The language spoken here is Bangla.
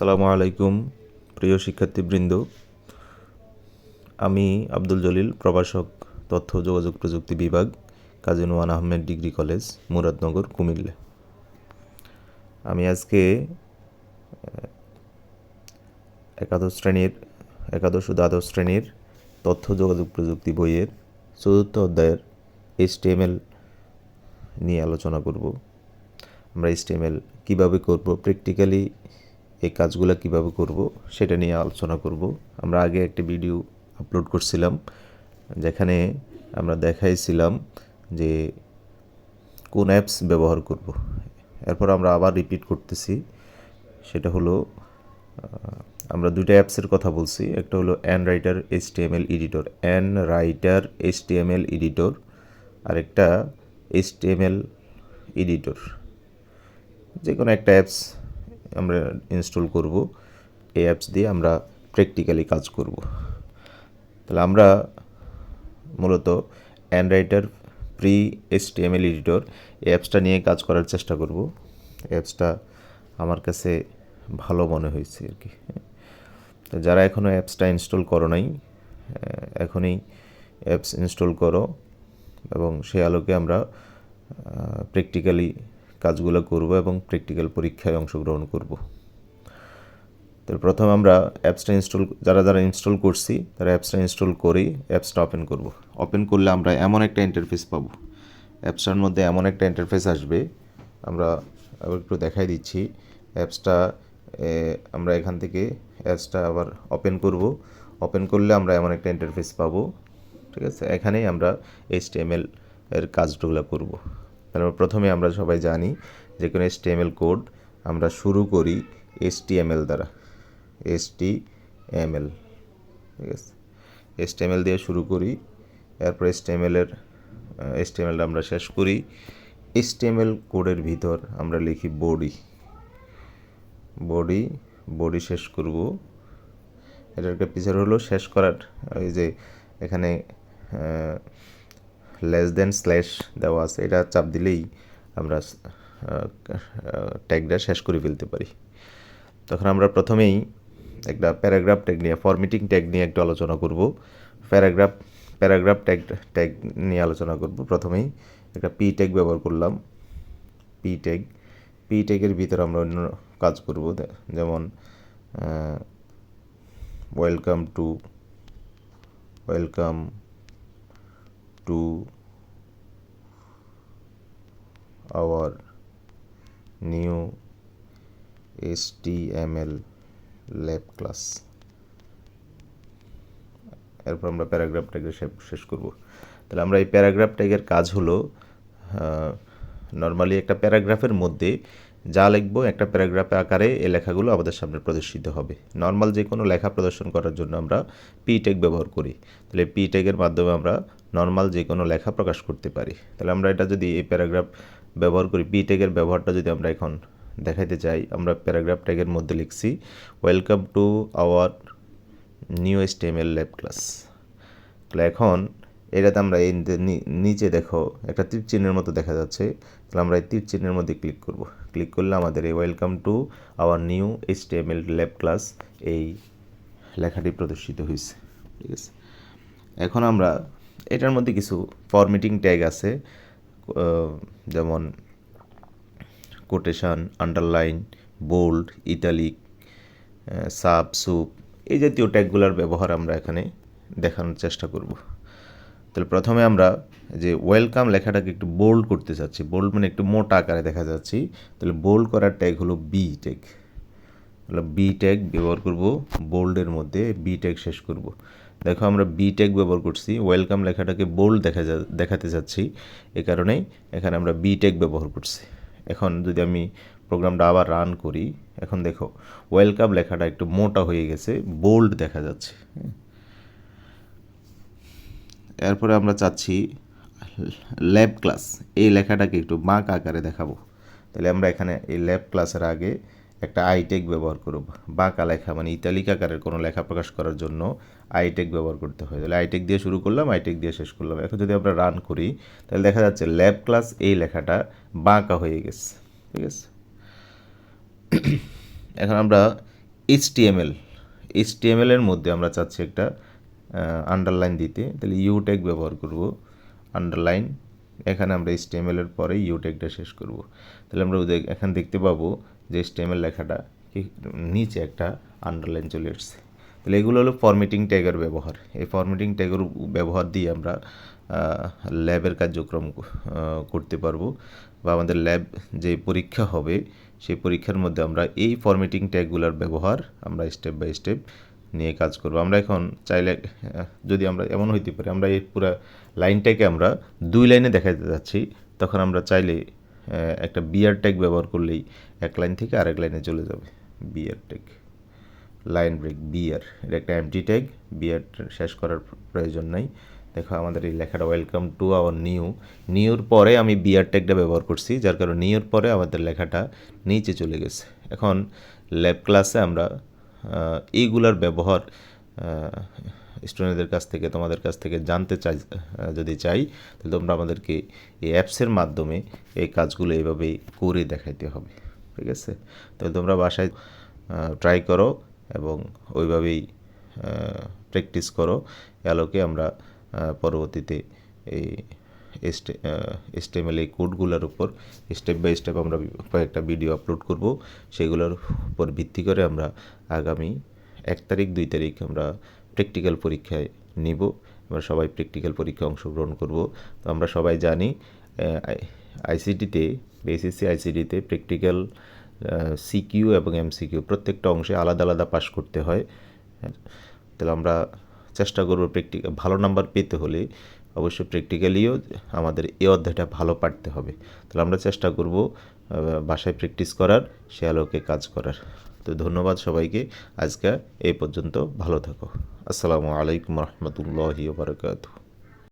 সালামু আলাইকুম, প্রিয় শিক্ষার্থীবৃন্দ। আমি আব্দুল জলিল, প্রভাষক তথ্য যোগাযোগ প্রযুক্তি বিভাগ, কাজী নোমান আহমেদ ডিগ্রি কলেজ, মুরাদনগর, কুমিল্লা। আমি আজকে একাদশ শ্রেণির, একাদশ ও দ্বাদশ শ্রেণির তথ্য যোগাযোগ প্রযুক্তি বইয়ের চতুর্থ অধ্যায়ের এইচটিএমএল নিয়ে আলোচনা করব। আমরা এইচটিএমএল কীভাবে করব? প্র্যাকটিক্যালি এই কাজগুলো কীভাবে করব সেটা নিয়ে আলোচনা করব। আমরা আগে একটি ভিডিও আপলোড করছিলাম, যেখানে আমরা দেখাইছিলাম যে কোন অ্যাপস ব্যবহার করব। এরপর আমরা আবার রিপিট করতেছি, সেটা হলো আমরা দুইটা অ্যাপসের কথা বলছি। একটা হলো an writer H L editor an writer H L editor আরেকটা এইচ এল এডিটর যে কোনো একটা অ্যাপস আমরা ইনস্টল করব, এই অ্যাপস দিয়ে আমরা প্র্যাকটিক্যালি কাজ করব। তাহলে আমরা মূলত অ্যান্ড্রয়েডের pre S T M L editor এই অ্যাপসটা নিয়ে কাজ করার চেষ্টা করব। অ্যাপসটা আমার কাছে ভালো মনে হয়েছে আর কি। তো যারা এখনও অ্যাপসটা ইনস্টল করো নাই এখনই অ্যাপস ইনস্টল করো এবং সে আলোকে আমরা প্র্যাকটিক্যালি কাজগুলো করব এবং প্র্যাকটিক্যাল পরীক্ষায় অংশগ্রহণ করব। তো প্রথম আমরা অ্যাপসটা ইনস্টল যারা যারা ইনস্টল করছি, তারা অ্যাপসটা ইনস্টল করেই অ্যাপসটা ওপেন করব। ওপেন করলে আমরা এমন একটা ইন্টারফেস পাবো। অ্যাপসটার মধ্যে এমন একটা ইন্টারফেস আসবে, আমরা আবার একটু দেখাই দিচ্ছি। অ্যাপসটা আমরা এখান থেকে অ্যাপসটা আবার ওপেন করব। ওপেন করলে আমরা এমন একটা ইন্টারফেস পাবো। ঠিক আছে? এখানেই আমরা এইচটিএমএল এর কাজগুলো করব। তারপর প্রথমে আমরা সবাই জানি যে কোনো এইচটিএমএল কোড আমরা শুরু করি এইচটিএমএল দ্বারা। এইচটিএমএল ঠিক আছে? এইচটিএমএল দিয়ে শুরু করি, এরপর এইচটিএমএল এর এইচটিএমএলটা আমরা শেষ করি। এইচটিএমএল কোডের ভিতর আমরা লিখি বডি বডি বডি শেষ করব। এটার একটা পিছার হলো শেষ করার, ওই যে এখানে লেস দেন স্ল্যাশ দেওয়া আছে, এটা চাপ দিলেই আমরা ট্যাগটা শেষ করে ফেলতে পারি। তখন আমরা প্রথমেই একটা প্যারাগ্রাফ ট্যাগ নিয়ে ফরমেটিং ট্যাগ নিয়ে একটু আলোচনা করব। প্যারাগ্রাফ প্যারাগ্রাফ ট্যাগ ট্যাগ নিয়ে আলোচনা করব। প্রথমেই একটা পি ট্যাগ ব্যবহার করলাম। পি ট্যাগ পি ট্যাগের ভিতরে আমরা অন্য কাজ করব। যেমন welcome to welcome to our new HTML lab class এরপর আমরা প্যারাগ্রাফ ট্যাগের শেষ করব। তাহলে আমরা এই প্যারাগ্রাফ ট্যাগের কাজ হলো নর্মালি একটা প্যারাগ্রাফের মধ্যে যা লিখব, একটা প্যারাগ্রাফে আকারে এই লেখাগুলো আমাদের সামনে প্রদর্শিত হবে। নর্মাল যে কোনো লেখা প্রদর্শন করার জন্য আমরা পি ট্যাগ ব্যবহার করি। তাহলে পি ট্যাগের মাধ্যমে আমরা নর্মাল যে কোনো লেখা প্রকাশ করতে পারি। তাহলে আমরা এটা যদি এই প্যারাগ্রাফ ব্যবহার করি পি ট্যাগের ব্যবহারটা যদি আমরা এখন দেখাইতে চাই, আমরা প্যারাগ্রাফ ট্যাগের মধ্যে লিখছি welcome to our new STML lab class তাহলে এখন এটাতে আমরা এই নিচে দেখো, একটা তীর চিহ্নের মতো দেখা যাচ্ছে। তাহলে আমরা এই তীর চিহ্নের মধ্যে ক্লিক করব। ক্লিক করলে আমাদের এই welcome to our new HTML lab class এই লেখাটি প্রদর্শিত হয়েছে ঠিক আছে? এখন আমরা এটার মধ্যে কিছু ফরমেটিং ট্যাগ আছে যেমন quotation underline bold italic sub sup এই জাতীয় ট্যাগগুলোর ব্যবহার আমরা এখানে দেখানোর চেষ্টা করব। তাহলে প্রথমে আমরা যে ওয়েলকাম লেখাটাকে একটু বোল্ড করতে চাচ্ছি বোল্ড মানে একটু মোটা আকারে দেখা যাচ্ছি, তাহলে বোল্ড করার ট্যাগ হলো বি ট্যাগ তাহলে বি ট্যাগ ব্যবহার করব বোল্ডের মধ্যে বি ট্যাগ শেষ করব। দেখো আমরা বি ব্যবহার করছি। ওয়েলকাম লেখাটাকে বোল্ড দেখা যা দেখাতে চাচ্ছি এ কারণেই এখানে আমরা বি ট্যাগ ব্যবহার করছি। এখন যদি আমি প্রোগ্রামটা আবার রান করি, এখন দেখো ওয়েলকাম লেখাটা একটু মোটা হয়ে গেছে বোল্ড দেখা যাচ্ছে। এরপরে আমরা চাচ্ছি ল্যাব ক্লাস এই লেখাটাকে একটু বাঁক আকারে দেখাবো। তাহলে আমরা এখানে এই ল্যাব ক্লাসের আগে একটা আইটেক ব্যবহার করব বাঁকা লেখা মানে ইতালিক আকারের কোনো লেখা প্রকাশ করার জন্য আইটেক ব্যবহার করতে হয়। তাহলে আইটেক দিয়ে শুরু করলাম আইটেক দিয়ে শেষ করলাম। এখন যদি আমরা রান করি, তাহলে দেখা যাচ্ছে ল্যাব ক্লাস এই লেখাটা বাঁকা হয়ে গেছে। ঠিক আছে? এখন আমরা এইচটিএমএল এইচটিএমএল এর মধ্যে আমরা চাচ্ছি একটা আন্ডারলাইন দিতে। তাহলে ইউ ট্যাগ ব্যবহার করব আন্ডারলাইন এখানে আমরা এইচটিএমএল এর পরে ইউ ট্যাগটা শেষ করব। তাহলে আমরা এখানে দেখতে পাবো যে স্টেমের লেখাটা নিচে একটা আন্ডারলাইন চলে এসছে। তাহলে এগুলো হলো ফরম্যাটিং ট্যাগের ব্যবহার। এই ফরম্যাটিং ট্যাগের ব্যবহার দিয়ে আমরা ল্যাবের কার্যক্রম করতে পারব। বা আমাদের ল্যাব যে পরীক্ষা হবে, সেই পরীক্ষার মধ্যে আমরা এই ফরম্যাটিং ট্যাগগুলোর ব্যবহার আমরা স্টেপ বাই স্টেপ নিয়ে কাজ করব। আমরা এখন চাইলে যদি আমরা এমন হইতে পারি, আমরা এই পুরো লাইনটাকে আমরা দুই লাইনে দেখাতে যাচ্ছি, তখন আমরা চাইলে একটা বিয়ার ট্যাগ ব্যবহার করলেই এক লাইন থেকে আরেক লাইনে চলে যাবে। BR tag line break BR এটা একটা এমটি ট্যাগ বিয়ার শেষ করার প্রয়োজন নাই। দেখো আমাদের এই লেখাটা welcome to our new new পরে আমি বিয়ার ট্যাগটা ব্যবহার করছি, যার কারণে নিউর পরে আমাদের লেখাটা নিচে চলে গেছে। এখন ল্যাব ক্লাসে আমরা এইগুলার ব্যবহার স্টুডেন্টদের কাছ থেকে, তোমাদের কাছ থেকে জানতে চাই যদি চাই, তাহলে তোমরা আমাদেরকে এই অ্যাপসের মাধ্যমে এই কাজগুলো এইভাবেই করে দেখাইতে হবে, ঠিক আছে? তাহলে তোমরা বাসায় ট্রাই করো এবং ওইভাবেই প্র্যাকটিস করো। এ আলোকে আমরা পরবর্তীতে এই এস্টে এস্টেমেল এই কোডগুলোর উপর স্টেপ বাই স্টেপ আমরা কয়েকটা ভিডিও আপলোড করব। সেগুলোর উপর ভিত্তি করে আমরা আগামী এক তারিখ, দুই তারিখ আমরা প্র্যাকটিক্যাল পরীক্ষায় নিব। আমরা সবাই প্র্যাকটিক্যাল পরীক্ষায় অংশগ্রহণ করব। তো আমরা সবাই জানি আইসিটিতে এসএসসি আইসিটিতে প্র্যাকটিক্যাল সিকিউ এবং এমসিকিউ প্রত্যেকটা অংশে আলাদা আলাদা পাস করতে হয়। হ্যাঁ, তাহলে আমরা চেষ্টা করব প্র্যাকটিক্যাল ভালো নাম্বার পেতে হলে অবশ্যই প্র্যাকটিক্যালিও আমাদের এই অধ্যায়টা ভালো পারতে হবে। তাহলে আমরা চেষ্টা করব বাসায় প্র্যাকটিস করার সে আলোকে কাজ করার। তো ধন্যবাদ সবাইকে। আজকে এই পর্যন্ত ভালো থাকো। আসসালামু আলাইকুম রহমতুল্লাহি বারকাতু